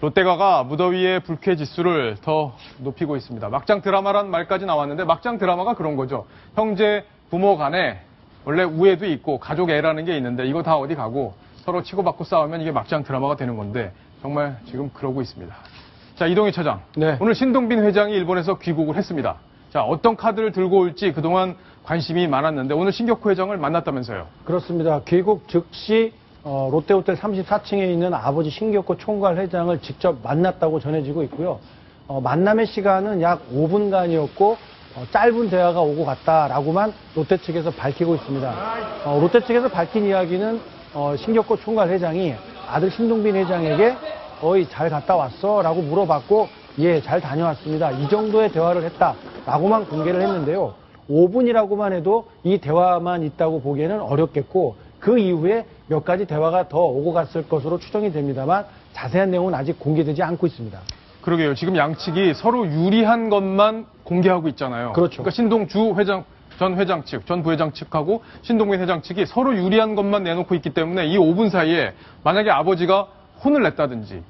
롯데가가 무더위의 불쾌 지수를 더 높이고 있습니다. 막장 드라마란 말까지 나왔는데 막장 드라마가 그런 거죠. 형제, 부모 간에 원래 우애도 있고 가족 애라는 게 있는데 이거 다 어디 가고 서로 치고받고 싸우면 이게 막장 드라마가 되는 건데 정말 지금 그러고 있습니다. 자, 이동희 차장. 네. 오늘 신동빈 회장이 일본에서 귀국을 했습니다. 자, 어떤 카드를 들고 올지 그동안 관심이 많았는데 오늘 신격호 회장을 만났다면서요. 그렇습니다. 귀국 즉시 어, 롯데호텔 34층에 있는 아버지 신격호 총괄 회장을 직접 만났다고 전해지고 있고요. 어, 만남의 시간은 약 5분간이었고 어, 짧은 대화가 오고 갔다라고만 롯데 측에서 밝히고 있습니다. 어, 롯데 측에서 밝힌 이야기는 어, 신격호 총괄 회장이 아들 신동빈 회장에게 거의 잘 갔다 왔어? 라고 물어봤고 예, 잘 다녀왔습니다. 이 정도의 대화를 했다라고만 공개를 했는데요. 5분이라고만 해도 이 대화만 있다고 보기에는 어렵겠고 그 이후에 몇 가지 대화가 더 오고 갔을 것으로 추정이 됩니다만 자세한 내용은 아직 공개되지 않고 있습니다. 그러게요. 지금 양측이 서로 유리한 것만 공개하고 있잖아요. 그렇죠. 그러니까 신동주 회장 전 회장 측, 전 부회장 측하고 신동민 회장 측이 서로 유리한 것만 내놓고 있기 때문에 이 5분 사이에 만약에 아버지가 혼을 냈다든지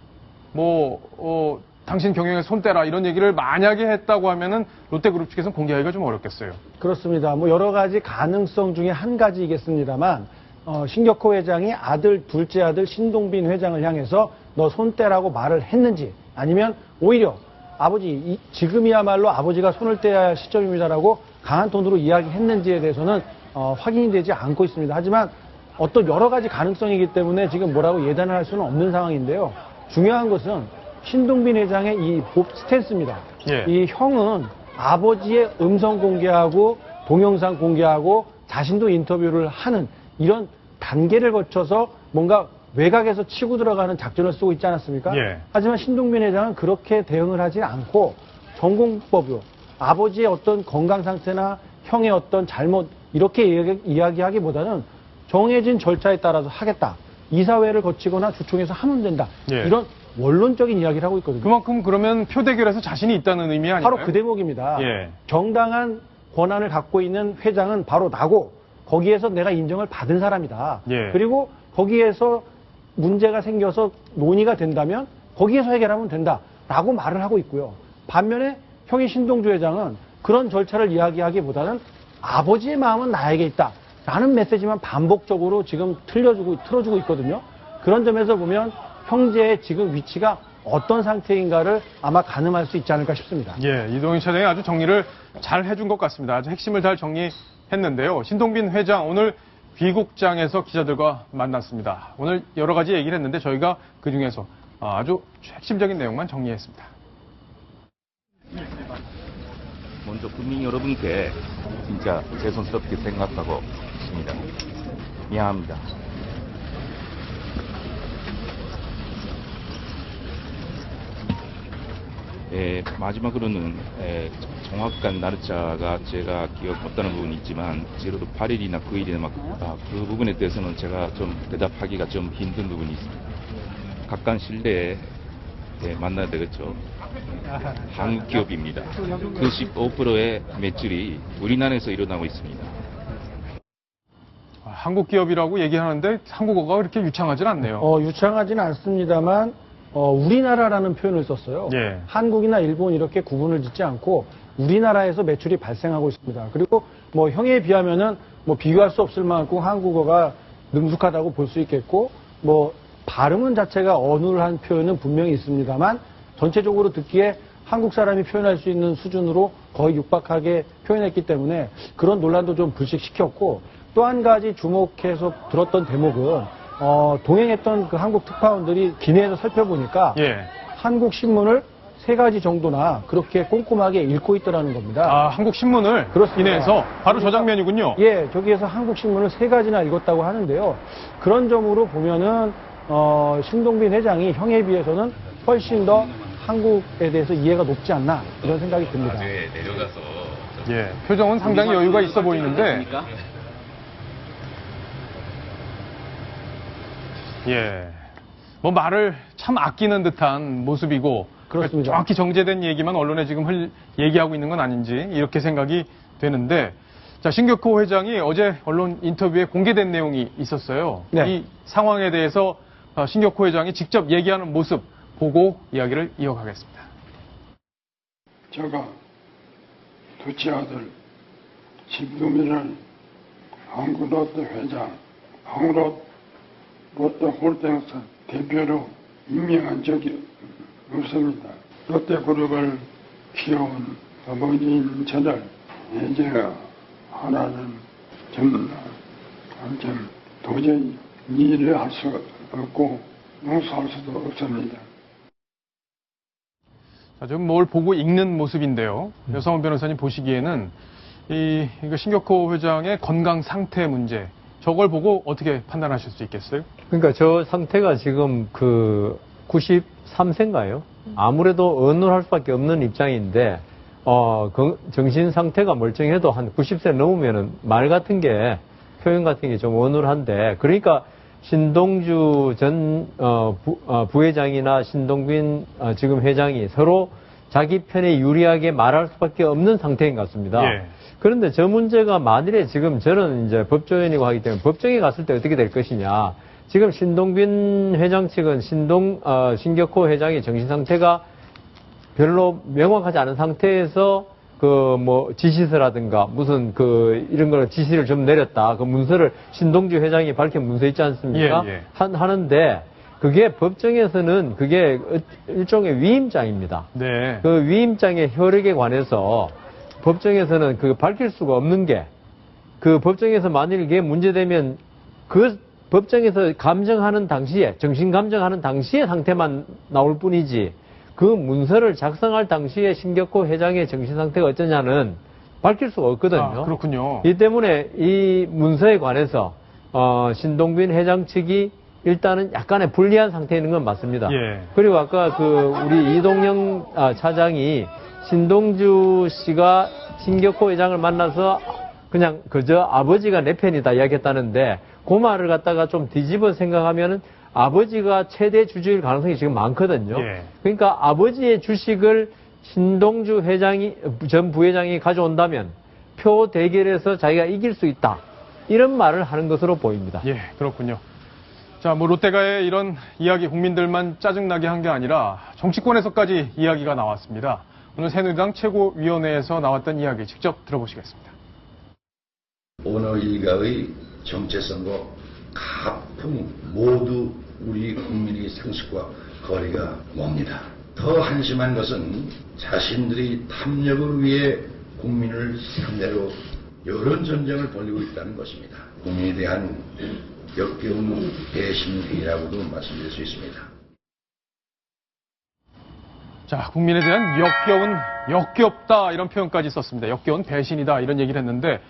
뭐 어, 당신 경영에 손 떼라 이런 얘기를 만약에 했다고 하면은 롯데그룹 측에서는 공개하기가 좀 어렵겠어요. 그렇습니다. 뭐 여러 가지 가능성 중에 한 가지이겠습니다만 어, 신격호 회장이 아들 둘째 아들 신동빈 회장을 향해서 너 손 떼라고 말을 했는지 아니면 오히려 아버지 이- 지금이야말로 아버지가 손을 떼야 할 시점입니다라고 강한 톤으로 이야기했는지에 대해서는 어, 확인이 되지 않고 있습니다. 하지만 어떤 여러 가지 가능성이기 때문에 지금 뭐라고 예단을 할 수는 없는 상황인데요. 중요한 것은 신동빈 회장의 이 법 스탠스입니다. 예. 이 형은 아버지의 음성 공개하고 동영상 공개하고 자신도 인터뷰를 하는 이런 단계를 거쳐서 뭔가 외곽에서 치고 들어가는 작전을 쓰고 있지 않았습니까? 예. 하지만 신동빈 회장은 그렇게 대응을 하지 않고 전공법으로 아버지의 어떤 건강 상태나 형의 어떤 잘못 이렇게 이야기- 이야기하기보다는 정해진 절차에 따라서 하겠다. 이사회를 거치거나 주총에서 하면 된다. 예. 이런 원론적인 이야기를 하고 있거든요. 그만큼 그러면 표대결에서 자신이 있다는 의미 아닌가요? 바로 그 대목입니다. 예. 정당한 권한을 갖고 있는 회장은 바로 나고 거기에서 내가 인정을 받은 사람이다. 예. 그리고 거기에서 문제가 생겨서 논의가 된다면 거기에서 해결하면 된다라고 말을 하고 있고요. 반면에 형이 신동주 회장은 그런 절차를 이야기하기보다는 아버지의 마음은 나에게 있다 라는 메시지만 반복적으로 지금 틀려주고 틀어주고 있거든요. 그런 점에서 보면 형제의 지금 위치가 어떤 상태인가를 아마 가늠할 수 있지 않을까 싶습니다. 예, 이동희 차장이 아주 정리를 잘 해준 것 같습니다. 아주 핵심을 잘 정리 했는데요. 신동빈 회장 오늘 귀국장에서 기자들과 만났습니다. 오늘 여러 가지 얘기를 했는데 저희가 그 중에서 아주 핵심적인 내용만 정리했습니다. 먼저 국민 여러분께 진짜 죄송스럽게 생각하고 있습니다. 미안합니다. 예, 마지막으로는 예, 정확한 날짜가 제가 기억 못하는 부분이 있지만 제로도 8일이나 9일이나 막, 아, 그 부분에 대해서는 제가 좀 대답하기가 좀 힘든 부분이 있습니다. 가까운 실내에 예, 만나야 되겠죠. 한국 기업입니다. 그 15%의 매출이 우리나라에서 일어나고 있습니다. 아, 한국 기업이라고 얘기하는데 한국어가 그렇게 유창하진 않네요. 어, 유창하지는 않습니다만 어, 우리나라라는 표현을 썼어요. 예. 한국이나 일본 이렇게 구분을 짓지 않고 우리나라에서 매출이 발생하고 있습니다. 그리고 뭐 형에 비하면은 뭐 비교할 수 없을 만큼 한국어가 능숙하다고 볼 수 있겠고 뭐 발음은 자체가 어눌한 표현은 분명히 있습니다만 전체적으로 듣기에 한국 사람이 표현할 수 있는 수준으로 거의 육박하게 표현했기 때문에 그런 논란도 좀 불식시켰고 또 한 가지 주목해서 들었던 대목은 어, 동행했던 그 한국 특파원들이 기내에서 살펴보니까 예. 한국 신문을 세 가지 정도나 그렇게 꼼꼼하게 읽고 있더라는 겁니다. 아, 한국 신문을 그렇습니다. 인해서 바로 저 장면이군요. 예, 저기에서 한국 신문을 세 가지나 읽었다고 하는데요. 그런 점으로 보면은 어, 신동빈 회장이 형에 비해서는 훨씬 더 한국에 대해서 이해가 높지 않나 이런 생각이 듭니다. 내려가서 예, 표정은 상당히 여유가 있어 보이는데 예. 뭐 말을 참 아끼는 듯한 모습이고 그렇습니다. 정확히 정제된 얘기만 언론에 지금 흘- 얘기하고 있는 건 아닌지 이렇게 생각이 되는데 자 신격호 회장이 어제 언론 인터뷰에 공개된 내용이 있었어요. 네. 이 상황에 대해서 어, 신격호 회장이 직접 얘기하는 모습 보고 이야기를 이어가겠습니다. 제가 두치 아들 김동민을 한국롯데 회장, 한국롯 롯데 홀딩스 대표로 임명한 적이 없습니다. 롯데그룹을 키워온 어머니인 저를 이제 하나는 좀, 좀 도저히 일을 할 수 없고 용서할 수도 없습니다. 자, 지금 뭘 보고 읽는 모습인데요. 여성원 변호사님 보시기에는 이 이거 신격호 회장의 건강 상태 문제 저걸 보고 어떻게 판단하실 수 있겠어요? 그러니까 저 상태가 지금 그 93세인가요? 아무래도 언론할 수밖에 없는 입장인데 어, 건- 정신 상태가 멀쩡해도 한 90세 넘으면은 말 같은 게 표현 같은 게 좀 어눌한데 그러니까 신동주 전 어, 부, 어, 부회장이나 신동빈 어, 지금 회장이 서로 자기 편에 유리하게 말할 수밖에 없는 상태인 것 같습니다. 예. 그런데 저 문제가 만일에 지금 저는 이제 법조인이고 하기 때문에 법정에 갔을 때 어떻게 될 것이냐. 지금 신동빈 회장 측은 신동, 어, 신격호 회장의 정신 상태가 별로 명확하지 않은 상태에서 그 뭐 지시서라든가 무슨 그 이런 걸 지시를 좀 내렸다. 그 문서를 신동주 회장이 밝힌 문서 있지 않습니까? 예, 예. 한, 하는데 그게 법정에서는 그게 일종의 위임장입니다. 네. 그 위임장의 효력에 관해서 법정에서는 그 밝힐 수가 없는 게 그 법정에서 만일 이게 문제되면 그 법정에서 감정하는 당시에 정신 감정하는 당시의 상태만 나올 뿐이지 그 문서를 작성할 당시에 신격호 회장의 정신 상태가 어쩌냐는 밝힐 수가 없거든요. 아, 그렇군요. 이 때문에 이 문서에 관해서 어, 신동빈 회장 측이 일단은 약간의 불리한 상태에 있는 건 맞습니다. 예. 그리고 아까 그 우리 이동영 아, 차장이 신동주 씨가 신격호 회장을 만나서 그냥 그저 아버지가 내 편이다 이야기했다는데 그 말을 갖다가 좀 뒤집어 생각하면은 아버지가 최대 주주일 가능성이 지금 많거든요. 예. 그러니까 아버지의 주식을 신동주 회장이 전 부회장이 가져온다면 표 대결에서 자기가 이길 수 있다. 이런 말을 하는 것으로 보입니다. 예, 그렇군요. 자, 뭐 롯데가의 이런 이야기 국민들만 짜증나게 한 게 아니라 정치권에서까지 이야기가 나왔습니다. 오늘 새누리당 최고위원회에서 나왔던 이야기 직접 들어보시겠습니다. 오늘 일가의 정체성과 가풍 모두 우리 국민의 상식과 거리가 멉니다. 더 한심한 것은 자신들이 탐욕을 위해 국민을 상대로 여론 전쟁을 벌이고 있다는 것입니다. 국민에 대한 역겨운 배신이라고도 말씀드릴 수 있습니다. 자, 국민에 대한 역겨운, 역겹다 이런 표현까지 썼습니다. 역겨운 배신이다 이런 얘기를 했는데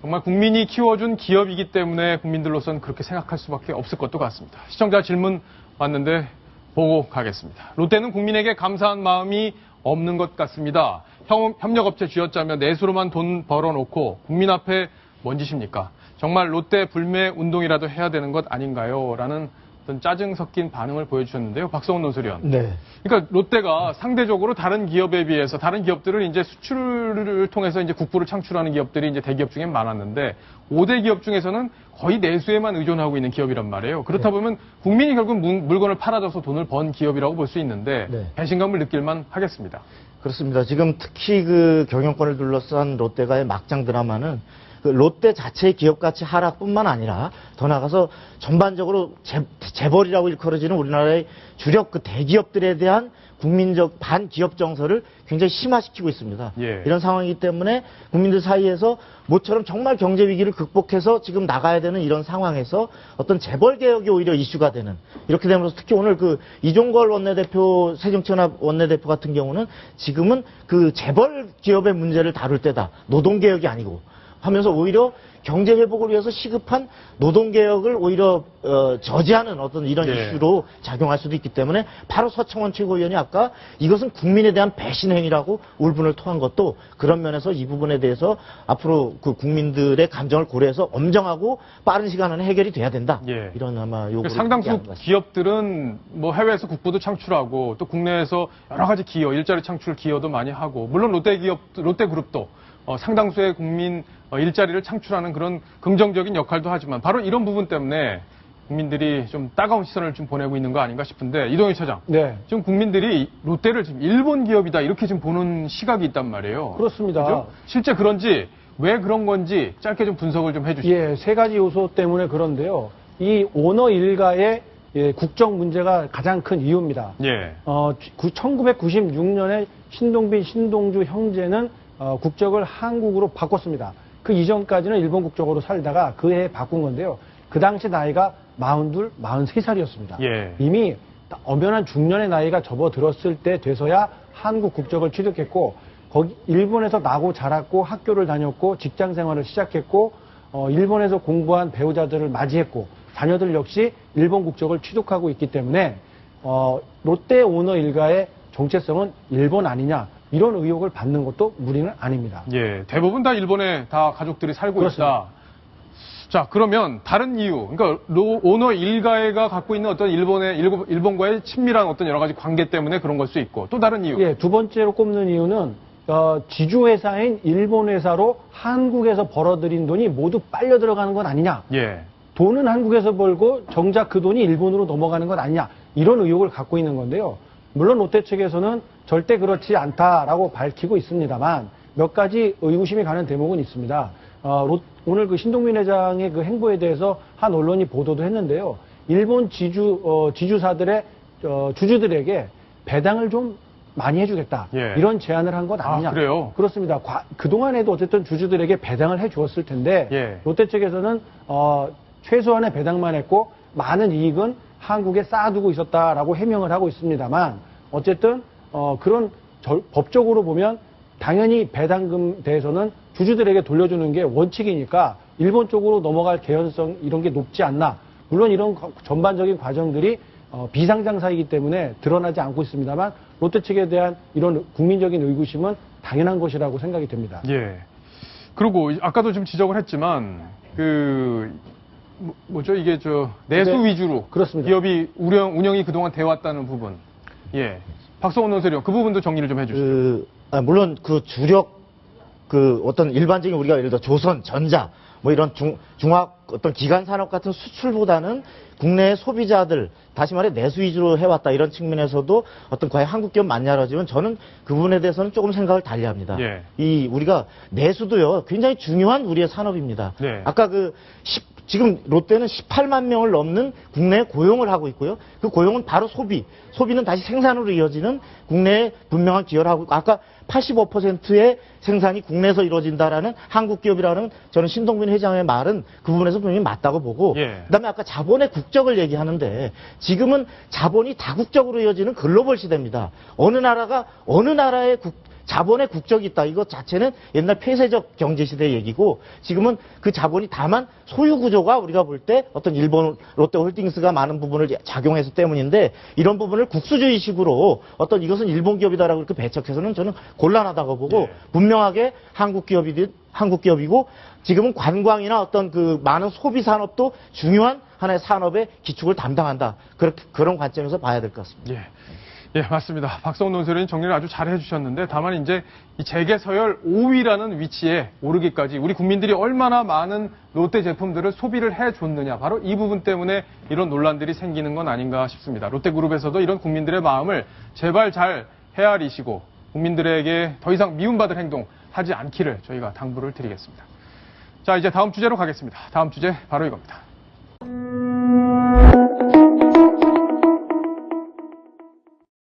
정말 국민이 키워준 기업이기 때문에 국민들로서는 그렇게 생각할 수밖에 없을 것도 같습니다. 시청자 질문 왔는데 보고 가겠습니다. 롯데는 국민에게 감사한 마음이 없는 것 같습니다. 형- 협력업체 쥐어짜며 내수로만 돈 벌어놓고 국민 앞에 뭔 짓입니까? 정말 롯데 불매 운동이라도 해야 되는 것 아닌가요? 라는 어떤 짜증 섞인 반응을 보여주셨는데요. 박성훈 논술위원. 네. 그러니까 롯데가 상대적으로 다른 기업에 비해서 다른 기업들은 이제 수출을 통해서 이제 국부를 창출하는 기업들이 이제 대기업 중에 많았는데 5대 기업 중에서는 거의 내수에만 의존하고 있는 기업이란 말이에요. 그렇다 네. 보면 국민이 결국 문- 물건을 팔아줘서 돈을 번 기업이라고 볼 수 있는데 네. 배신감을 느낄만 하겠습니다. 그렇습니다. 지금 특히 그 경영권을 둘러싼 롯데가의 막장 드라마는 그 롯데 자체의 기업 가치 하락뿐만 아니라 더 나가서 전반적으로 재, 재벌이라고 일컬어지는 우리나라의 주력 그 대기업들에 대한 국민적 반기업 정서를 굉장히 심화시키고 있습니다. 예. 이런 상황이기 때문에 국민들 사이에서 모처럼 정말 경제 위기를 극복해서 지금 나가야 되는 이런 상황에서 어떤 재벌 개혁이 오히려 이슈가 되는 이렇게 되면서 특히 오늘 그 이종걸 원내대표 새정치연합 원내대표 같은 경우는 지금은 그 재벌 기업의 문제를 다룰 때다 노동 개혁이 아니고 하면서 오히려 경제 회복을 위해서 시급한 노동 개혁을 오히려 어, 저지하는 어떤 이런 예. 이슈로 작용할 수도 있기 때문에 바로 서청원 최고위원이 아까 이것은 국민에 대한 배신 행위라고 울분을 토한 것도 그런 면에서 이 부분에 대해서 앞으로 그 국민들의 감정을 고려해서 엄정하고 빠른 시간 안에 해결이 돼야 된다. 예. 이런 아마 그 요구를 상당수. 기업들은 뭐 해외에서 국부도 창출하고 또 국내에서 여러 가지 기여, 일자리 창출 기여도 많이 하고 물론 롯데 기업, 롯데 그룹도 어, 상당수의 국민 어, 일자리를 창출하는 그런 긍정적인 역할도 하지만 바로 이런 부분 때문에 국민들이 좀 따가운 시선을 좀 보내고 있는 거 아닌가 싶은데 이동희 차장. 네. 지금 국민들이 롯데를 지금 일본 기업이다 이렇게 지금 보는 시각이 있단 말이에요. 그렇습니다. 그죠? 실제 그런지 왜 그런 건지 짧게 좀 분석을 좀 해주시죠. 예, 세 가지 요소 때문에 그런데요. 이 오너 일가의 예, 국정 문제가 가장 큰 이유입니다. 예. 어, 1996년에 신동빈, 신동주 형제는 어, 국적을 한국으로 바꿨습니다. 그 이전까지는 일본 국적으로 살다가 그 해에 바꾼 건데요. 그 당시 나이가 42, 43살이었습니다. 예. 이미 엄연한 중년의 나이가 접어들었을 때 돼서야 한국 국적을 취득했고 거기 일본에서 나고 자랐고 학교를 다녔고 직장 생활을 시작했고 어, 일본에서 공부한 배우자들을 맞이했고 자녀들 역시 일본 국적을 취득하고 있기 때문에 어, 롯데 오너 일가의 정체성은 일본 아니냐 이런 의혹을 받는 것도 무리는 아닙니다. 예. 대부분 다 일본에 다 가족들이 살고 그렇습니다. 있다. 자, 그러면 다른 이유, 그러니까 로- 오너 일가가 갖고 있는 어떤 일본의 일본- 일본 과의 친밀한 어떤 여러 가지 관계 때문에 그런 걸 수 있고 또 다른 이유. 예, 두 번째로 꼽는 이유는 어, 지주 회사인 일본 회사로 한국에서 벌어들인 돈이 모두 빨려 들어가는 건 아니냐. 예. 돈은 한국에서 벌고 정작 그 돈이 일본으로 넘어가는 것 아니냐. 이런 의혹을 갖고 있는 건데요. 물론 롯데 측에서는 절대 그렇지 않다라고 밝히고 있습니다만 몇 가지 의구심이 가는 대목은 있습니다. 어, 롯- 오늘 그 신동민 회장의 그 행보에 대해서 한 언론이 보도도 했는데요. 일본 지주 어, 지주사들의 어, 주주들에게 배당을 좀 많이 해주겠다 예. 이런 제안을 한 것 아, 아니냐? 그래요? 그렇습니다. 과- 그동안에도 어쨌든 주주들에게 배당을 해 주었을 텐데 예. 롯데 측에서는 어, 최소한의 배당만 했고 많은 이익은 한국에 쌓아두고 있었다라고 해명을 하고 있습니다만 어쨌든 어, 그런 절- 법적으로 보면 당연히 배당금 대해서는 주주들에게 돌려주는 게 원칙이니까 일본 쪽으로 넘어갈 개연성 이런 게 높지 않나. 물론 이런 거- 전반적인 과정들이 어, 비상장사이기 때문에 드러나지 않고 있습니다만 롯데 측에 대한 이런 국민적인 의구심은 당연한 것이라고 생각이 됩니다. 예. 그리고 이- 아까도 좀 지적을 했지만 그 뭐- 뭐죠 이게 저 내수 네. 위주로 그렇습니다. 기업이 운영 운영이 그동안 돼 왔다는 부분. 예. 박성원 논설위원 그 부분도 정리를 좀 해주시죠. 그, 아, 물론 그 주력 그 어떤 일반적인 우리가 예를 들어 조선, 전자 뭐 이런 중, 중화 어떤 기간 산업 같은 수출보다는 국내 소비자들 다시 말해 내수 위주로 해왔다 이런 측면에서도 어떤 과연 한국 기업 맞냐라지만 저는 그 부분에 대해서는 조금 생각을 달리합니다. 예. 이 우리가 내수도요 굉장히 중요한 우리의 산업입니다. 네. 아까 그 10, 지금 롯데는 18만 명을 넘는 국내에 고용을 하고 있고요. 그 고용은 바로 소비, 소비는 다시 생산으로 이어지는 국내에 분명한 기여를 하고 있고 아까 85%의 생산이 국내에서 이루어진다라는 한국 기업이라는 저는 신동빈 회장의 말은 그 부분에서 분명히 맞다고 보고 예. 그다음에 아까 자본의 국적을 얘기하는데 지금은 자본이 다국적으로 이어지는 글로벌 시대입니다. 어느 나라가 어느 나라의 국, 자본의 국적이 있다. 이것 자체는 옛날 폐쇄적 경제 시대 얘기고 지금은 그 자본이 다만 소유 구조가 우리가 볼 때 어떤 일본 롯데홀딩스가 많은 부분을 작용해서 때문인데 이런 부분을 국수주의식으로 어떤 이것은 일본 기업이다라고 이렇게 배척해서는 저는 곤란하다고 보고 예. 분명하게 한국 기업이든 한국 기업이고 지금은 관광이나 어떤 그 많은 소비 산업도 중요한 하나의 산업의 기축을 담당한다. 그렇게 그런 관점에서 봐야 될 것 같습니다. 예. 예, 맞습니다. 박성훈 논설위원 정리를 아주 잘 해주셨는데, 다만 이제 이 재계 서열 5위라는 위치에 오르기까지 우리 국민들이 얼마나 많은 롯데 제품들을 소비를 해줬느냐, 바로 이 부분 때문에 이런 논란들이 생기는 건 아닌가 싶습니다. 롯데그룹에서도 이런 국민들의 마음을 제발 잘 헤아리시고 국민들에게 더 이상 미움받을 행동 하지 않기를 저희가 당부를 드리겠습니다. 자, 이제 다음 주제로 가겠습니다. 다음 주제 바로 이겁니다.